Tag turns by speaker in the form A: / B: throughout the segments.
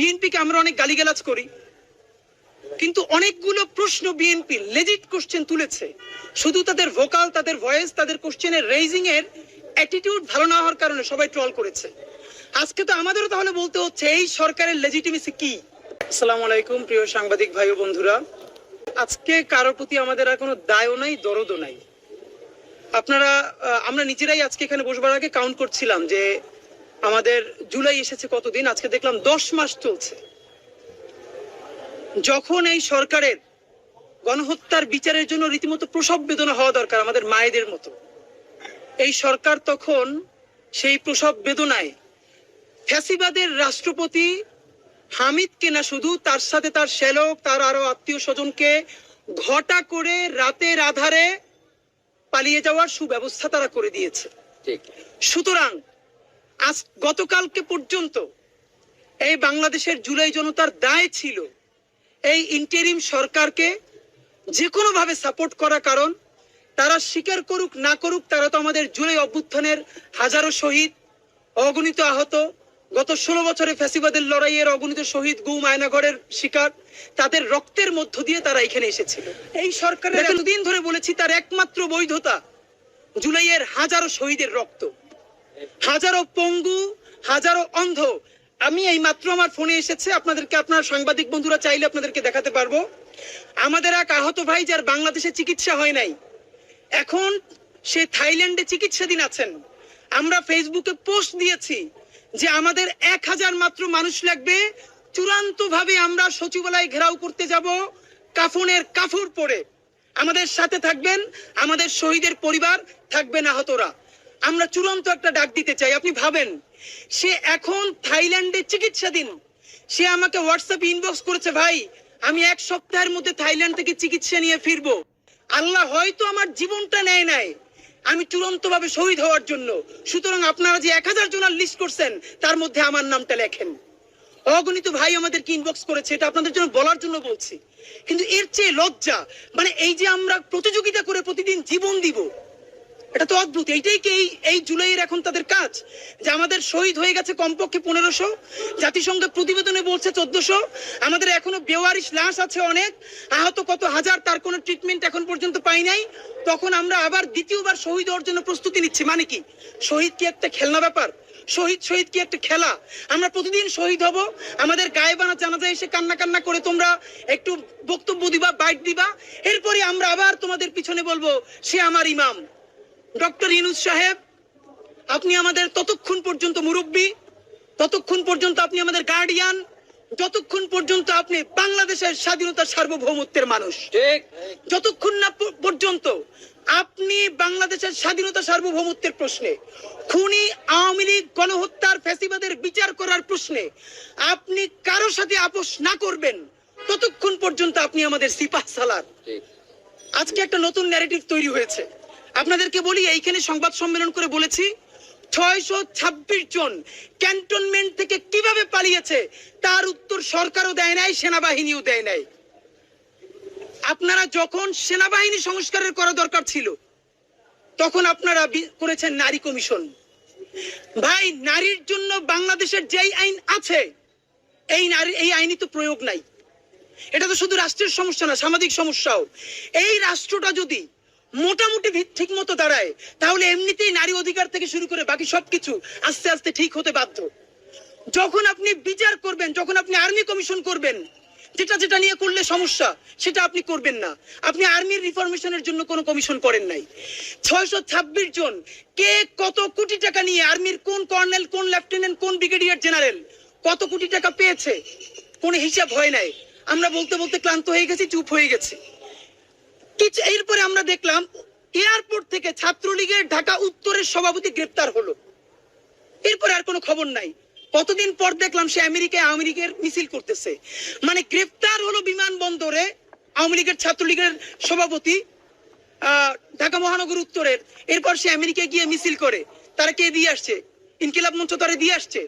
A: বিএনপিকে আমরা অনেক গালিগালাজ করি, কিন্তু অনেকগুলো প্রশ্ন বিএনপি লেজিট কোশ্চেন তুলেছে। শুধু তাদের ভোকাল তাদের ভয়েস তাদের কোশ্চেনের রেইজিং এর অ্যাটিটিউড ভালো না হওয়ার কারণে সবাই ট্রল করেছে। আজকে তো আমাদেরও তাহলে বলতে হচ্ছে, এই সরকারের লেজিটিমেসি কি? আসসালামু আলাইকুম, প্রিয় সাংবাদিক ভাই ও বন্ধুরা। আজকে কারোর প্রতি আমাদের আর কোনো দায়ও নাই, দরদও নাই। আপনারা আমরা নিজেরাই আজকে এখানে বসবার আগে কাউন্ট করছিলাম যে আমাদের জুলাই এসেছে কতদিন? আজকে দেখলাম দশ মাস চলছে। যখন এই সরকারের গণহত্যার বিচারের জন্য রীতিমতো প্রসব বেদনা হওয়া দরকার আমাদের মায়েদের মতো এই সরকার তখন সেই প্রসব বেদনায় ফ্যাসিবাদের রাষ্ট্রপতি হামিদকে না শুধু তার সাথে তার শ্যালক তার আরও আত্মীয় স্বজনকে ঘটা করে রাতের আধারে পালিয়ে যাওয়ার সুব্যবস্থা তারা করে দিয়েছে।
B: ঠিক।
A: সুতরাং আজ গতকালকে পর্যন্ত এই বাংলাদেশের জুলাই জনতার দায় ছিল এই ইন্টারিম সরকারকে যে কোনো ভাবে সাপোর্ট করা কারণ তারা স্বীকার করুক না করুক তারা তো আমাদের জুলাই অভ্যুত্থানের হাজারো শহীদ অগণিত আহত। গত ষোলো বছরে ফ্যাসিবাদের লড়াইয়ের অগণিত শহীদ গুম আয়নাগরের শিকার তাদের রক্তের মধ্য দিয়ে তারা এখানে এসেছিল। এই সরকারের এতদিন ধরে বলেছি তার একমাত্র বৈধতা জুলাইয়ের হাজারো শহীদের রক্ত। হাজারো পঙ্গু, হাজারো অন্ধ। আমি এই মাত্র আমার ফোনে এসেছে, আপনাদেরকে আপনার সাংবাদিক বন্ধুরা চাইলে আপনাদেরকে দেখাতে পারব। আমাদের এক আহত ভাই যার বাংলাদেশে চিকিৎসা হয় নাই। এখন সে থাইল্যান্ডে চিকিৎসাধীন আছেন। আমরা ফেসবুকে পোস্ট দিয়েছি যে আমাদের এক হাজার মাত্র মানুষ লাগবে। চূড়ান্ত ভাবে আমরা সচিবালয় ঘেরাও করতে যাব কাফনের কাফড় পরে। আমাদের সাথে থাকবেন, আমাদের শহীদের পরিবার, থাকবেন আহতরা। আমরা চূড়ান্ত একটা ডাক দিতে চাই, আপনি ভাবেন। সে এখন থাইল্যান্ডে চিকিৎসাধীন। সে আমাকে হোয়াটসঅ্যাপ ইনবক্স করেছে, ভাই, আমি এক সপ্তাহের মধ্যে থাইল্যান্ড থেকে চিকিৎসা নিয়ে ফিরবো। আল্লাহ হয়তো আমার জীবনটা নেয় নাই। আমি চূড়ান্ত ভাবে শহীদ হওয়ার জন্য। সুতরাং আপনারা যে এক হাজার জনের লিস্ট করছেন, তার মধ্যে আমার নামটা লেখেন। অগণিত ভাই আমাদেরকে ইনবক্স করেছে, এটা আপনাদের জন্য বলার জন্য বলছি। কিন্তু এর চেয়ে লজ্জা মানে এই যে আমরা প্রতিযোগিতা করে প্রতিদিন জীবন দিব এটা তো অদ্ভুত। এইটাই কি এই এই জুলাইয়ের এখন তাদের কাজ? যে আমাদের শহীদ হয়ে গেছে কমপক্ষে পনেরোশো, জাতিসংঘ প্রতিবেদনে বলছে চোদ্দশো, আমাদের এখনও বেওয়ারিশ লাশ আছে অনেক, আহত কত হাজার, তার কোনো ট্রিটমেন্ট এখন পর্যন্ত পাই নাই। তখন আমরা আবার দ্বিতীয়বার শহীদ হওয়ার জন্য প্রস্তুতি নিচ্ছি। মানে কি? শহীদ কি একটা খেলনা ব্যাপার? শহীদ শহীদ কি একটা খেলা? আমরা প্রতিদিন শহীদ হব, আমাদের গায়ে বানা জানাজা এসে কান্না কান্না করে তোমরা একটু বক্তব্য দিবা বাইট দিবা। এরপরে আমরা আবার তোমাদের পিছনে বলব, সে আমার ইমাম। ডক্টর ইনুস সাহেব আপনি আমাদের ততক্ষণ পর্যন্ত মুরব্বী ততক্ষণ পর্যন্ত আপনি আমাদের গার্ডিয়ান যতক্ষণ পর্যন্ত আপনি বাংলাদেশের স্বাধীনতার সার্বভৌমত্বের মানুষ।
B: ঠিক।
A: যতক্ষণ না পর্যন্ত আপনি বাংলাদেশের স্বাধীনতা সার্বভৌমত্বের প্রশ্নে খুনি আওয়ামী লীগ গণহত্যার ফ্যাসিবাদের বিচার করার প্রশ্নে আপনি কারও সাথে আপোষ না করবেন ততক্ষণ পর্যন্ত আপনি আমাদের সিপাহ সালার আজকে একটা নতুন ন্যারেটিভ তৈরি হয়েছে। আপনাদেরকে বলি, এইখানে সংবাদ সম্মেলন করে বলেছি, ছয়শো ছাব্বিশ জন ক্যান্টনমেন্ট থেকে কীভাবে পালিয়েছে, তার উত্তর সরকারও দেয় নাই, সেনাবাহিনীও দেয় নাই। আপনারা যখন সেনাবাহিনী সংস্কারের করা দরকার ছিল, তখন আপনারা করেছেন নারী কমিশন। ভাই, নারীর জন্য বাংলাদেশের যেই আইন আছে, এই নারী এই আইনই তো প্রয়োগ নাই। এটা তো শুধু রাষ্ট্রের সমস্যা না, সামাজিক সমস্যাও। এই রাষ্ট্রটা যদি মোটামুটি ঠিক মতো দাঁড়ায়। তাহলে এমনিতেই নারী অধিকার থেকে শুরু করে বাকি সবকিছু আস্তে আস্তে ঠিক হতে বাধ্য। যখন আপনি বিচার করবেন, যখন আপনি আর্মি কমিশন করবেন, যেটা যেটা নিয়ে করলে সমস্যা, সেটা আপনি করবেন না। আপনি আর্মির রিফরমেশনের জন্য কোনো কমিশন করেন নাই। ছয়শো ছাব্বিশ জন, কে কত কোটি টাকা নিয়ে আর্মির কোন কর্নেল, কোন লেফটেন্যান্ট, কোন ব্রিগেডিয়ার জেনারেল, কত কোটি টাকা পেয়েছে? কোনো হিসাব হয় নাই। আমরা বলতে বলতে ক্লান্ত হয়ে গেছি, চুপ হয়ে গেছি। এরপরে আমরা দেখলাম এয়ারপোর্ট থেকে ছাত্রলীগের ঢাকা উত্তরের সভাপতি গ্রেপ্তার হলো। এরপরে আর কোনো খবর নাই। কতদিন পর দেখলাম সে আমেরিকায় আওয়ামী লীগের মিছিল করতেছে। মানে গ্রেপ্তার হলো বিমানবন্দরে আওয়ামী লীগের ছাত্রলীগের সভাপতি ঢাকা মহানগর উত্তরের। এরপর সে আমেরিকায় গিয়ে মিছিল করে। তারা কে দিয়ে আসছে? ইনকিলাব মঞ্চ তারা দিয়ে আসছে।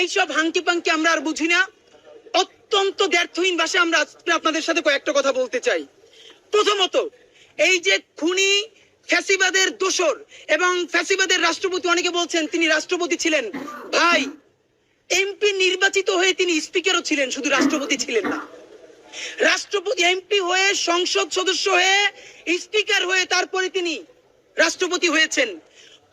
A: এইসব হাঙ্কি পাঙ্কি আমরা আর বুঝি না। অত্যন্ত ব্যর্থহীন ভাষায় আমরা আপনাদের সাথে কয়েকটা কথা বলতে চাই। প্রথমত, এই যে খুনি ফ্যাসিবাদের দোসর এবং ফ্যাসিবাদের রাষ্ট্রপতি, অনেকে বলছেন তিনি রাষ্ট্রপতি ছিলেন। ভাই, এমপি নির্বাচিত হয়ে তিনি স্পিকারও ছিলেন, শুধু রাষ্ট্রপতি ছিলেন না। রাষ্ট্রপতি, এমপি হয়ে সংসদ সদস্য হয়ে স্পিকার হয়ে তারপরে তিনি রাষ্ট্রপতি হয়েছেন।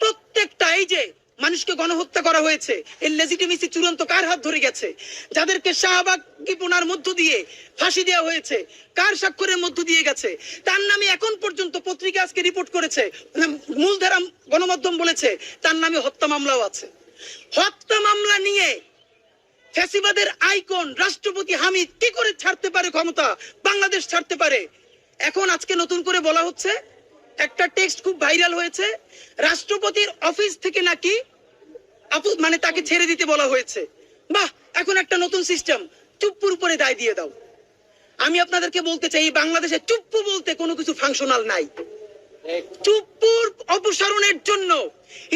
A: প্রত্যেকটা, এই যে মানুষকে গণহত্যা করা হয়েছে। এর লেজিটিমেসি চূড়ান্ত কার হাত ধরে গেছে? যাদেরকে শাহবাগীপনার মধ্য দিয়ে ফাঁসি দেওয়া হয়েছে, কার স্বাক্ষরের মধ্য দিয়ে গেছে? তার নামে এখন পর্যন্ত পত্রিকা আজকে রিপোর্ট করেছে। মূলধারা গণমাধ্যম বলেছে, তার নামে হত্যা মামলাও আছে। হত্যা মামলা নিয়ে ফ্যাসিবাদের আইকন রাষ্ট্রপতি হামিদ কি করে ছাড়তে পারে ক্ষমতা? বাংলাদেশ ছাড়তে পারে। এখন আজকে নতুন করে বলা হচ্ছে একটা টেক্সট খুব ভাইরাল হয়েছে, রাষ্ট্রপতির অফিস থেকে নাকি আপু মানে তাকে ছেড়ে দিতে বলা হয়েছে। বাহ, এখন একটা নতুন সিস্টেম, চুপ্পুর উপরে দায় দিয়ে দাও। আমি আপনাদেরকে বলতে চাই বাংলাদেশে চুপ্পু বলতে কোনো কিছু ফাংশনাল নাই। চুপ্পুর অপসারণের জন্য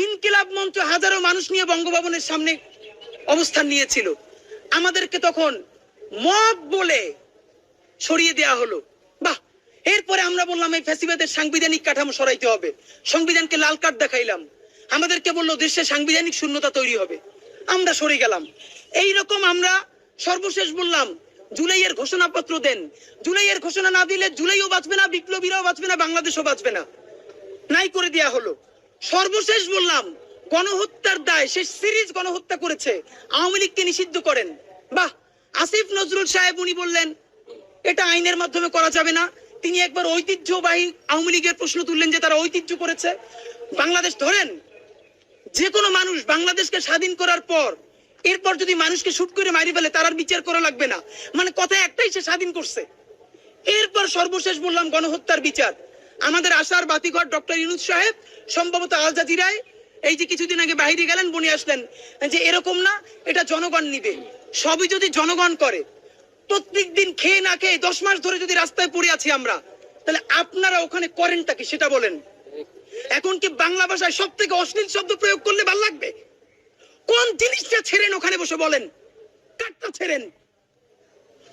A: ইনকিলাব মঞ্চ হাজারো মানুষ নিয়ে বঙ্গভবনের সামনে অবস্থান নিয়েছিল। আমাদেরকে তখন মব বলে সরিয়ে দেয়া হলো। এরপরে আমরা বললাম, এই ফ্যাসিবাদের সাংবিধানিক কাঠামো সরাইতে হবে। সংবিধানকে লাল কার্ড দেখাইলাম। আমাদেরকে বলল, দেশে সাংবিধানিক শূন্যতা তৈরি হবে। আমরা সরে গেলাম। এই রকম আমরা সর্বশেষ বললাম, জুলাইয়ের ঘোষণাপত্র দেন। জুলাইয়ের ঘোষণা না দিলে জুলাইও বাঁচবে না, বিপ্লবীরাও বাঁচবে না, বাংলাদেশও বাঁচবে না। নাই করে দেয়া হলো। সর্বশেষ বললাম, গণহত্যার দায় সে সিরিজ গণহত্যা করেছে। আওয়ামী লীগকে নিষিদ্ধ করেন। বাহ! আসিফ নজরুল সাহেব উনি বললেন, এটা আইনের মাধ্যমে করা যাবে না। তিনি একবার ঐতিহ্যবাহী আওয়ামী লীগের প্রশ্ন তুললেন যে তারা ঐতিহ্য করেছে। বাংলাদেশ, ধরেন, যে কোনো মানুষ বাংলাদেশকে স্বাধীন করার পর, এরপর যদি মানুষকে শুট করে মারি ফেলে, তার বিচার করা লাগবে না। মানে কথা একটাই, সে স্বাধীন করছে। এরপর সর্বশেষ বললাম, গণহত্যার বিচার। আমাদের আশার বাতিঘর ডক্টর ইউনুস সাহেব, সম্ভবত আল জাজিরায়, এই যে কিছুদিন আগে বাইরে গেলেন, বনি আসলেন, যে এরকম না, এটা জনগণ নিবে। সবই যদি জনগণ করে প্রত্যেক দিন খেয়ে না খেয়ে দশ মাস ধরে যদি রাস্তায় পড়ে আছি আমরা, তাহলে আপনারা ওখানে করেনটা কি সেটা বলেন। এখন কি বাংলা ভাষায় সব থেকে অশ্লীল শব্দ প্রয়োগ করলে ভালো লাগবে? কোন জিনিসটা ছেড়েন ওখানে বসে বলেন? কাটটা ছেড়েন?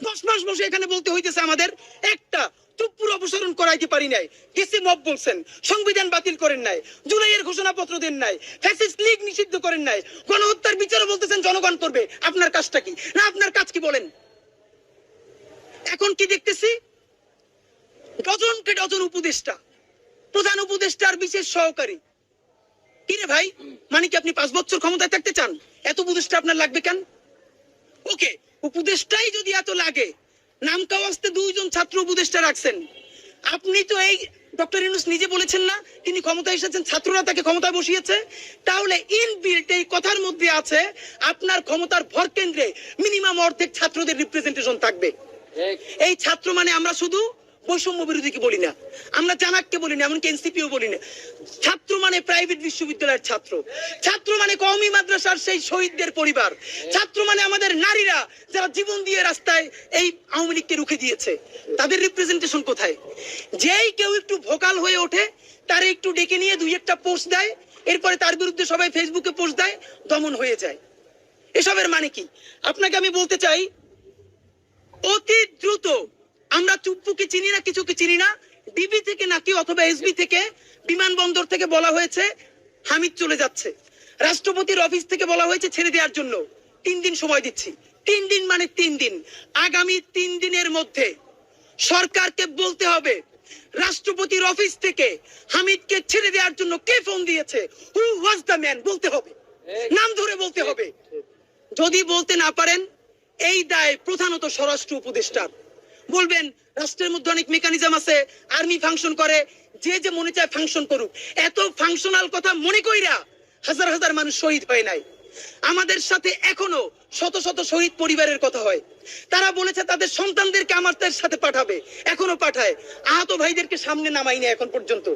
A: দশ মাস বসে এখানে বলতে হইতেছে আমাদের, একটা, চুপ্পুর অপসারণ করাইতে পারি নাই। কেসি মব বলছেন, সংবিধান বাতিল করেন নাই, জুলাইয়ের ঘোষণাপত্র দেন নাই, ফ্যাসিস্ট লীগ নিষিদ্ধ করেন নাই, গণহত্যার বিচারও বলতেছেন জনগণ করবে। আপনার কাজটা কি? না, আপনার কাজ কি বলেন? এখন কি দেখতেছি? উপদেষ্টা। প্রধান উপদেষ্টার বিশেষ সহকারী। কিরে ভাই? মানে কি আপনি পাঁচ বছর ক্ষমতায় থাকতে চান? এত উপদেষ্টা আপনার লাগবে কেন? ওকে, উপদেষ্টাই যদি এত লাগে, নাম কাওয়াজতে দুইজন ছাত্র উপদেষ্টা রাখছেন। আপনি তো এই ডক্টর ইউনুস নিজে বলেছেন না, তিনি ক্ষমতায় এসেছেন, ছাত্ররা তাকে ক্ষমতায় বসিয়েছে। তাহলে ইন বিল্ট এই কথার মধ্যে আছে, আপনার ক্ষমতার ভর কেন্দ্রে মিনিমাম অর্ধেক ছাত্রদের রিপ্রেজেন্টেশন থাকবে। এই ছাত্র মানে আমরা শুধু বৈষম্য বিরোধীকে বলি না। আমরা জানাককে বলি না, এমনকি এনসিপিও বলি না। ছাত্র মানে প্রাইভেট বিশ্ববিদ্যালয়ের ছাত্র। ছাত্র মানে কওমি মাদ্রাসার সেই শহীদদের পরিবার। ছাত্র মানে আমাদের নারীরা যারা জীবন দিয়ে রাস্তায় এই আওয়ামী লীগকে রুখে দিয়েছে। তাদের রিপ্রেজেন্টেশন কোথায়? যেই কেউ একটু ভোকাল হয়ে ওঠে, তার একটু ডেকে নিয়ে দুই একটা পোস্ট দেয়, এরপরে তার বিরুদ্ধে সবাই ফেসবুকে পোস্ট দেয়, দমন হয়ে যায়। এসবের মানে কি? আপনাকে আমি বলতে চাই অতি দ্রুত আমরা চুপ্পুকে চিনি না কিছুকে চিনি না ডিবি থেকে নাকি অথবা এসবি থেকে বিমানবন্দর থেকে বলা হয়েছে হামিদ চলে যাচ্ছে। রাষ্ট্রপতির অফিস থেকে বলা হয়েছে ছেড়ে দেওয়ার জন্য। তিন দিন সময় দিচ্ছি। তিন দিন মানে তিন দিন। আগামী তিন দিনের মধ্যে সরকারকে বলতে হবে রাষ্ট্রপতির অফিস থেকে হামিদকে ছেড়ে দেওয়ার জন্য কে ফোন দিয়েছে? হু ওয়াজ দ্য ম্যান বলতে হবে। নাম ধরে বলতে হবে। যদি বলতে না পারেন এই দায় প্রধানত স্বরাষ্ট্র উপদেষ্টার। বলবেন, রাষ্ট্রের মধ্যে অনেক মেকানিজম আছে আর্মি ফাংশন করে, যে যে মনে চায় ফাংশন করুক। এত ফাংশনাল কথা মনে কইরা হাজার হাজার মানুষ শহীদ হয় নাই। আমাদের সাথে এখনও শত শত শহীদ পরিবারের কথা হয়। তারা বলেছে তাদের সন্তানদেরকে আমাদের সাথে পাঠাবে। এখনও পাঠায়। আহত ভাইদেরকে সামনে নামাই না এখন পর্যন্ত।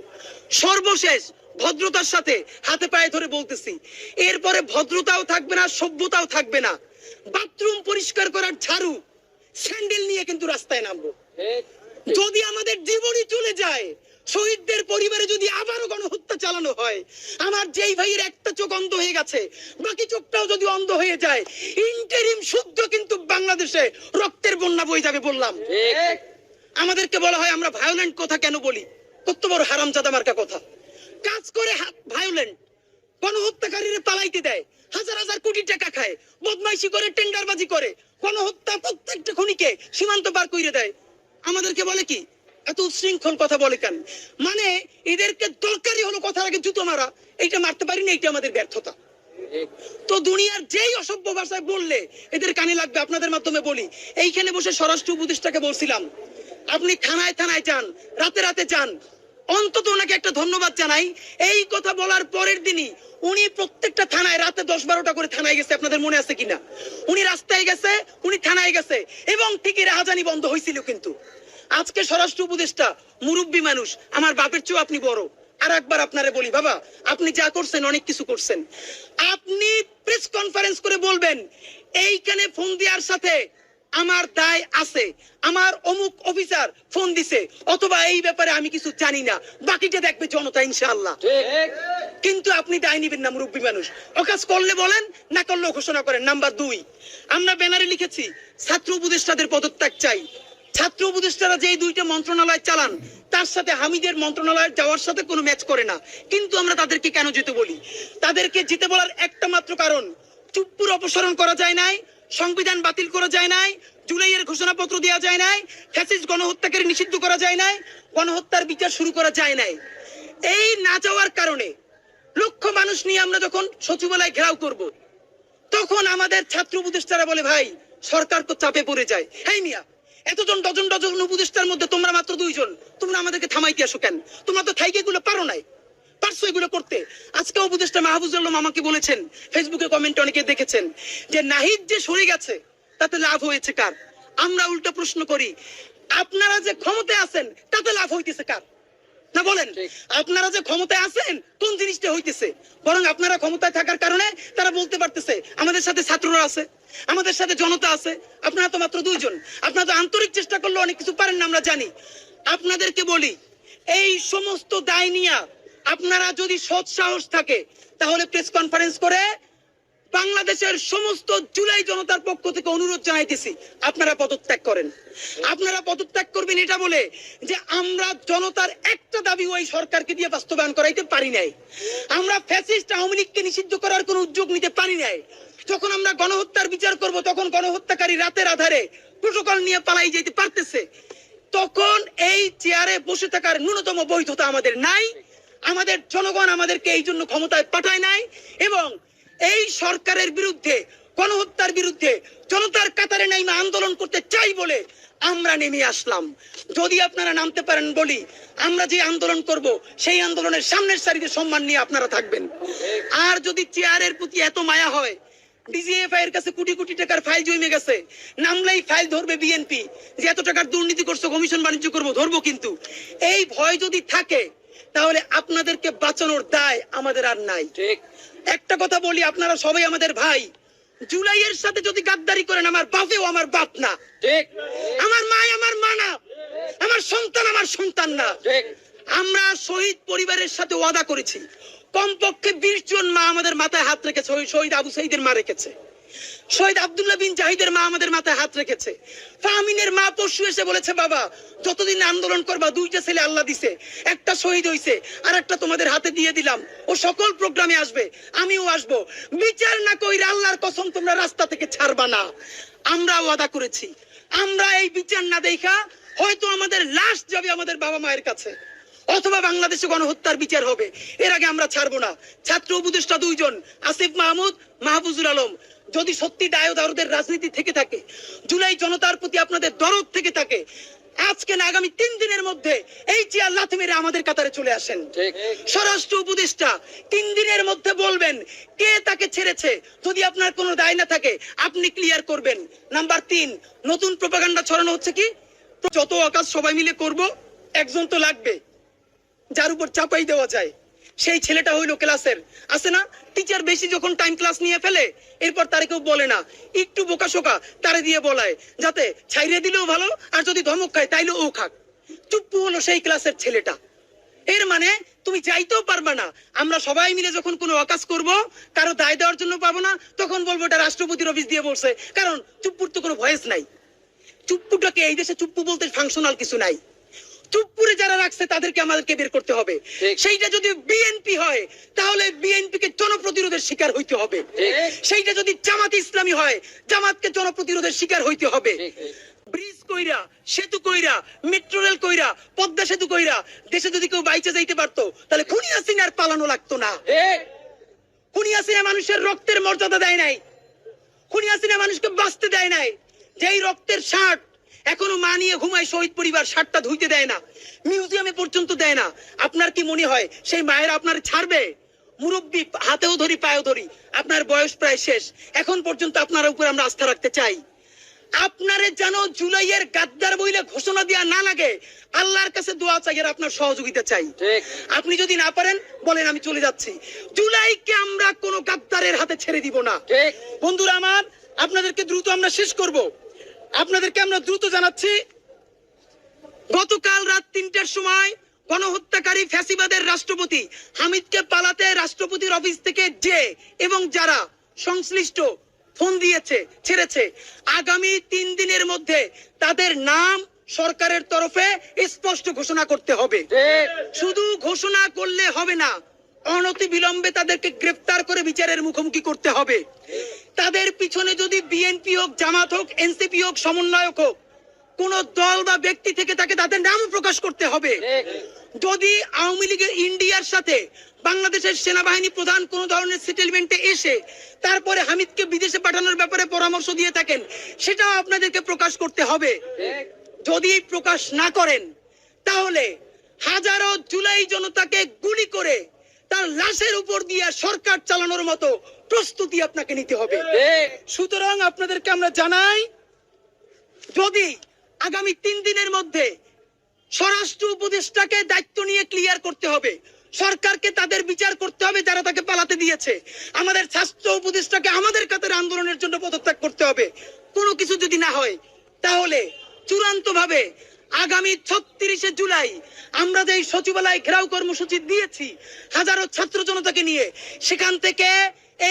A: সর্বশেষ ভদ্রতার সাথে হাতে পায়ে ধরে বলতেছি, এরপরে ভদ্রতাও থাকবে না, সভ্যতাও থাকবে না। বাথরুম পরিষ্কার করার ঝাড়ু, স্যান্ডেল নিয়ে কিন্তু রাস্তায় নামবো। যদি আমাদের জীবনই চলে যায়, শহীদদের পরিবারে যদি আবারও গণহত্যা চালানো হয়, আমার যেই ভাইয়ের একটা চোখ অন্ধ হয়ে গেছে, বাকি চোখটাও যদি অন্ধ হয়ে যায় ইন্টারিম শুদ্ধ কিন্তু বাংলাদেশে রক্তের বন্যা বয়ে যাবে বললাম। আমাদেরকে বলা হয় আমরা ভায়োলেন্ট কথা কেন বলি? কত বড় হারামজাদা মার্কা কথা। কাজ করে ভায়োলেন্ট গণহত্যাকারীরা তালাইতে দেয় হাজার হাজার কোটি টাকা খায়, বদমাইশি করে, টেন্ডারবাজি করে। গণহত্যা প্রত্যেকটা খুনিকে সীমান্ত পার করে দেয়। আমাদেরকে বলে কি, এত উশৃঙ্খল কথা বলে কেন? মানে এদেরকে দরকারই হলো কথার আগে জুতো মারা, এইটা মারতে পারি না এইটা আমাদের ব্যর্থতা। তো দুনিয়ার যেই অসভ্য ভাষায় বললে, এদের কানে লাগবে, আপনাদের মাধ্যমে বলি। এইখানে বসে স্বরাষ্ট্র উপদেষ্টাকে বলছিলাম, আপনি থানায় থানায় যান, রাতে রাতে যান। অন্তত ওনাকে একটা ধন্যবাদ জানাই। এই কথা বলার পরের দিনই উনি প্রত্যেকটা থানায় রাতে দশ বারোটা করে থানায় গেছে, আপনাদের মনে আছে কিনা? উনি রাস্তায় গেছে, উনি থানায় গেছে, এবং ঠিকই রাহাজানি বন্ধ হয়েছিল কিন্তু। আজকে স্বরাষ্ট্র উপদেষ্টা, মুরব্বী মানুষ, আমার বাপের চেয়েও আপনি বড়। আর একবার আপনারে বলি, বাবা, আপনি যা করছেন, অনেক কিছু করছেন। আপনি প্রেস কনফারেন্স করে বলবেন, এইখানে ফোন দেওয়ার সাথে আমার দায় আছে। আমার অমুক অফিসার ফোন দিছে। অথবা এই ব্যাপারে আমি কিছু জানি না। বাকিটা দেখবে জনতা ইনশাআল্লাহ। কিন্তু আপনি দায় নিবেন না মুরব্বী মানুষ। অকাজ করলে বলেন না করলেও ঘোষণা করেন। নাম্বার দুই আমরা ব্যানারে লিখেছি ছাত্র উপদেষ্টাদের পদত্যাগ চাই। ছাত্র উপদেষ্টারা যে দুইটা মন্ত্রণালয় চালান তার সাথে হামিদের মন্ত্রণালয়ে যাওয়ার সাথে কোনো ম্যাচ করে না। কিন্তু আমরা তাদেরকে কেন যেতে বলি? তাদেরকে যেতে বলার একটা মাত্র কারণ চুপ্পুর অপসারণ করা যায় নাই সংবিধান বাতিল করা যায় নাই, জুলাইয়ের ঘোষণাপত্র দেওয়া যায় নাই, ফ্যাসিস্ট গণহত্যাকে নিষিদ্ধ করা যায় নাই, গণহত্যার বিচার শুরু করা যায় নাই। এই না যাওয়ার কারণে লক্ষ মানুষ নিয়ে আমরা যখন সচিবালয় ঘেরাও করব, তখন আমাদের ছাত্র উপদেষ্টারা বলে, ভাই, সরকার তো চাপে পড়ে যায়। হেই মিয়া, এতজন ডজন ডজন উপদেষ্টার মধ্যে তোমরা মাত্র দুইজন, তোমরা আমাদেরকে থামাইতে আসো কেন? তোমরা তো থাইকে এগুলো পারো নাই। পারছ এগুলো করতে? আজকে উপদেষ্টা মাহবুজ আলম আমাকে বলেছেন ফেসবুকে কমেন্ট অনেকে দেখেছেন যে নাহিদ যে সরে গেছে তাতে লাভ হয়েছে কার? আমরা উল্টো প্রশ্ন করি আপনারা যে ক্ষমতায় আছেন তাতে লাভ হইতেছে কার? না বলেন? আপনারা যে ক্ষমতায় আছেন কোন জিনিসটা হইতেছে? বরং আপনারা ক্ষমতায় থাকার কারণে তারা বলতে পারতেছে আমাদের সাথে ছাত্ররা আছে আমাদের সাথে জনতা আছে আপনারা তো মাত্র দুইজন। আপনারা তো আন্তরিক চেষ্টা করলে অনেক কিছু পারেন না আমরা জানি। আপনাদেরকে বলি এই সমস্ত দায় নিয়ে আপনারা যদি সৎ সাহস থাকে, তাহলে প্রেস কনফারেন্স করে বাংলাদেশের সমস্ত জুলাই জনতার পক্ষ থেকে অনুরোধ জানাইতেছি, আপনারা পদত্যাগ করেন। আপনারা পদত্যাগ করবেন এটা বলে যে আমরা জনতার একটা দাবি ওই সরকারকে দিয়ে বাস্তবায়ন করাইতে পারি নাই। আমরা ফ্যাসিস্ট আওয়ামী লীগকে নিষিদ্ধ করার কোনো উদ্যোগ নিতে পারি নাই। যখন আমরা গণহত্যার বিচার করব, তখন গণহত্যাকারী রাতের আধারে প্রোটোকল নিয়ে পালাই যেতে পারতেছে। তখন এই চেয়ারে বসে থাকার ন্যূনতম বৈধতা আমাদের নাই। আমাদের জনগণ আমাদেরকে এই জন্য ক্ষমতায় পাঠায় নাই এবং এই সরকারের বিরুদ্ধে, গণহত্যার বিরুদ্ধে জনতার কাতারে নাইমে আন্দোলন করতে চাই বলে আমরা নেমে আসলাম। যদি আপনারা নামতে পারেন বলি, আমরা যে আন্দোলন করব, সেই আন্দোলনের সামনের সারিতে সম্মান নিয়ে আপনারা থাকবেন। আর যদি চেয়ারের প্রতি এত মায়া হয় ডিজিএফআই এর কাছে কোটি কোটি টাকার ফাইল জমে গেছে। নামলেই ফাইল ধরবে বিএনপি যে এত টাকার দুর্নীতি করছ কমিশন বাণিজ্য করব ধরবো কিন্তু। এই ভয় যদি থাকে তাহলে আপনাদেরকে বাঁচানোর দায় আমাদের আর নাই। একটা কথা বলি আপনারা সবাই আমাদের ভাই। জুলাইয়ের সাথে যদি গাদ্দারি করেন আমার বাপেও আমার বাপ না।
B: ঠিক।
A: আমার মা আমার মা না। আমার সন্তান আমার সন্তান না।
B: ঠিক।
A: আমরা শহীদ পরিবারের সাথে ওয়াদা করেছি। কমপক্ষে বিশ জন মা আমাদের মাথায় হাত রেখেছে। ওই শহীদ আবু সাইদের মা রেখেছে। শহীদ আব্দুল্লাহ বিন জাহিদের মা আমাদের মাথায় হাত রেখেছে। ফাহমিনের মা পরশু এসে বলেছে, বাবা, যতদিন আন্দোলন করবা, দুইটা ছেলে আল্লাহ দিছে। একটা শহীদ হইছে, আর একটা তোমাদের হাতে দিয়ে দিলাম। ও সকল প্রোগ্রামে আসবে, আমিও আসব। বিচার না কইরা আল্লাহর কসম তোমরা রাস্তা থেকে ছাড়বা না। আমরা ওয়াদা করেছি। আমরা এই বিচার না দেখা, হয়তো আমাদের লাশ যাবে আমাদের বাবা মায়ের কাছে। অথবা বাংলাদেশে গণহত্যার বিচার হবে। এর আগে আমরা ছাড়বো না। ছাত্র উপদেষ্টা দুইজন আসিফ মাহমুদ মাহফুজুল আলম। যদি সত্যি দায় দারদের রাজনীতি থেকে থাকে জুলাই জনতার প্রতি আপনাদের দরদ থেকে থাকে আজকে না আগামী তিন দিনের মধ্যে এই চেয়ার লাথি মেরে আমাদের কাতারে চলে আসেন। স্বরাষ্ট্র উপদেষ্টা তিন দিনের মধ্যে বলবেন কে তাকে ছেড়েছে? যদি আপনার কোনো দায় না থাকে আপনি ক্লিয়ার করবেন। নাম্বার তিন নতুন প্রপাগান্ডা ছড়ানো হচ্ছে কি? যত অকাজ সবাই মিলে করব একজন তো লাগবে। যার উপর চাপাই দেওয়া যায়। সেই ছেলেটা হইল ক্লাসের। আছে না? টিচার বেশি যখন টাইম ক্লাস নিয়ে ফেলে, এরপর তারে কেউ বলে না। একটু বোকা শোকা তারে দিয়ে বলায়, যাতে ছাইরে দিলেও ভালো, আর যদি ধমক খায় তাইলে ও খাক। চুপ্পু হলো সেই ক্লাসের ছেলেটা। এর মানে তুমি যাইতেও পারবে না। আমরা সবাই মিলে যখন কোনো অকাজ করব, কারও দায় দেওয়ার জন্য পাবো না, তখন বলব এটা রাষ্ট্রপতির অফিস দিয়ে বলছে। কারণ চুপ্পুর তো কোনো ভয়েস নাই। চুপ্পুটাকে এই দেশে চুপ্পু বলতে ফাংশনাল কিছু নাই। চুপপুরে যারা রাখছে তাদেরকে আমাদেরকে বের করতে হবে। সেইটা যদি বিএনপি হয় তাহলে বিএনপি কে জনপ্রতিরোধের শিকার হইতে হবে। সেইটা যদি জামাত ইসলামী হয় জামাতকে জনপ্রতিরোধের শিকার হইতে হবে। ব্রিজ কইরা সেতু কইরা মেট্রো রেল কইরা পদ্মা সেতু কইরা দেশে যদি কেউ বাইচে যাইতে পারতো তাহলে খুনি হাসিনার পালানো লাগতো না।
B: ঠিক।
A: খুনি হাসিনা মানুষের রক্তের মর্যাদা দেয় নাই। খুনি হাসিনা মানুষকে বাঁচতে দেয় নাই। যেই রক্তের শার্ট এখনও মা নিয়ে ঘুমায় শহীদ পরিবার শার্টটা ধুইতে দেয় না। মিউজিয়ামে পর্যন্ত দেয় না। আপনার কি মনে হয় সেই মায়েরা আপনার ছাড়বে? মুরব্বী হাতেও ধরি পায়েও ধরি আপনার বয়স প্রায় শেষ। এখন পর্যন্ত আপনার উপর আমরা আস্থা রাখতে চাই। আপনারে যেন জুলাইয়ের গাদ্দার বইলে ঘোষণা দেওয়া না লাগে আল্লাহর কাছে দোয়া চাই আর আপনার সহযোগিতা চাই। আপনি যদি না পারেন বলেন আমি চলে যাচ্ছি। জুলাইকে আমরা কোনো গাদ্দারের হাতে ছেড়ে দিব না। বন্ধুরা আমার আপনাদেরকে দ্রুত আমরা শেষ করব। আপনাদেরকে আমরা দ্রুত জানাচ্ছি, গতকাল রাত তিনটার সময় গণহত্যাকারী ফ্যাসিবাদের রাষ্ট্রপতি হামিদকে পালাতে রাষ্ট্রপতির অফিস থেকে যে এবং যারা সংশ্লিষ্ট ফোন দিয়েছে, ছেড়েছে, আগামী তিন দিনের মধ্যে তাদের নাম সরকারের তরফে স্পষ্ট ঘোষণা করতে হবে। শুধু ঘোষণা করলে হবে না অনতি বিলম্বে তাদেরকে গ্রেফতার করে বিচারের মুখোমুখি করতে হবে। তাদের পিছনে যদি বিএনপি হোক জামাত হোক এনসিপি হোক সমন্বয়ক হোক কোন দল বা ব্যক্তি থেকে তাকে তাদের নাম প্রকাশ করতে হবে। যদি আওয়ামী লীগের ইন্ডিয়ার সাথে বাংলাদেশের সেনাবাহিনী প্রধান কোন ধরনের সেটেলমেন্টে এসে তারপরে হামিদকে বিদেশে পাঠানোর ব্যাপারে পরামর্শ দিয়ে থাকেন সেটাও আপনাদেরকে প্রকাশ করতে হবে। যদি প্রকাশ না করেন তাহলে হাজারো জুলাই জনতাকে গুলি করে তার লাশের উপর দিয়ে সরকার চালানোর মতো প্রস্তুতি আপনাকে নিতে হবে। সুতরাং আপনাদেরকে আমরা জানাই যদি আগামী তিন দিনের মধ্যে স্বরাষ্ট্র উপদেষ্টাকে দায়িত্ব নিয়ে ক্লিয়ার করতে হবে সরকারকে তাদের বিচার করতে হবে যারা তাকে পালাতে দিয়েছে আমাদের স্বাস্থ্য উপদেষ্টাকে আমাদের কাতারে আন্দোলনের জন্য পদত্যাগ করতে হবে কোনো কিছু যদি না হয় তাহলে চূড়ান্ত ভাবে আগামী ছত্রিশে জুলাই আমরা যে সচিবালয় ঘেরাও কর্মসূচি দিয়েছি হাজারো ছাত্র জনতাকে নিয়ে সেখান থেকে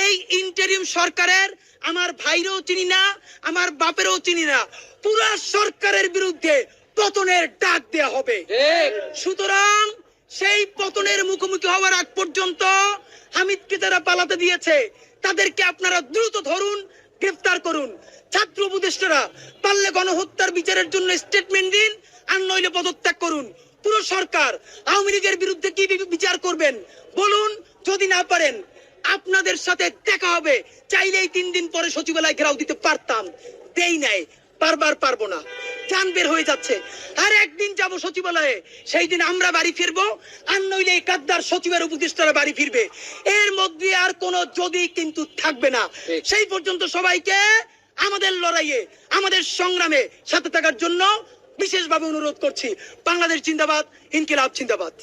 A: এই ইন্টারিম সরকারের আমার ভাইরও চিনি না আমার বাপেরও চিনি না পুরা সরকারের বিরুদ্ধে পতনের ডাক দেয়া হবে। সুতরাং সেই পতনের মুখোমুখি হওয়ার আগ পর্যন্ত হামিদকে যারা পালাতে দিয়েছে তাদেরকে আপনারা দ্রুত ধরুন গ্রেফতার করুন। ছাত্র উপদেষ্টারা পারলে গণহত্যার বিচারের জন্য স্টেটমেন্ট দিন পদত্যাগ করুন। পুরো সরকার আওয়ামী লীগের বিরুদ্ধে কি বিচার করবেন? বলুন যদি না পারেন আপনাদের সাথে দেখা হবে। চাইলেই তিন দিন পরে সচিবালয় ঘেরাও দিতে পারতাম। দেই নাই বারবার পারব না। যান বের হয়ে যাচ্ছে। আর একদিন যাব সচিবালয়ে সেই দিন আমরা বাড়ি ফিরবো আর নইলে এই কাদ্দার সচিবের উপদেষ্টারা বাড়ি ফিরবে। এর মধ্যে আর কোনো যদি কিন্তু থাকবে না। সেই পর্যন্ত সবাইকে আমাদের লড়াইয়ে আমাদের সংগ্রামে সাথে থাকার জন্য বিশেষভাবে অনুরোধ করছি বাংলাদেশ জিন্দাবাদ ইনকিলাব জিন্দাবাদ।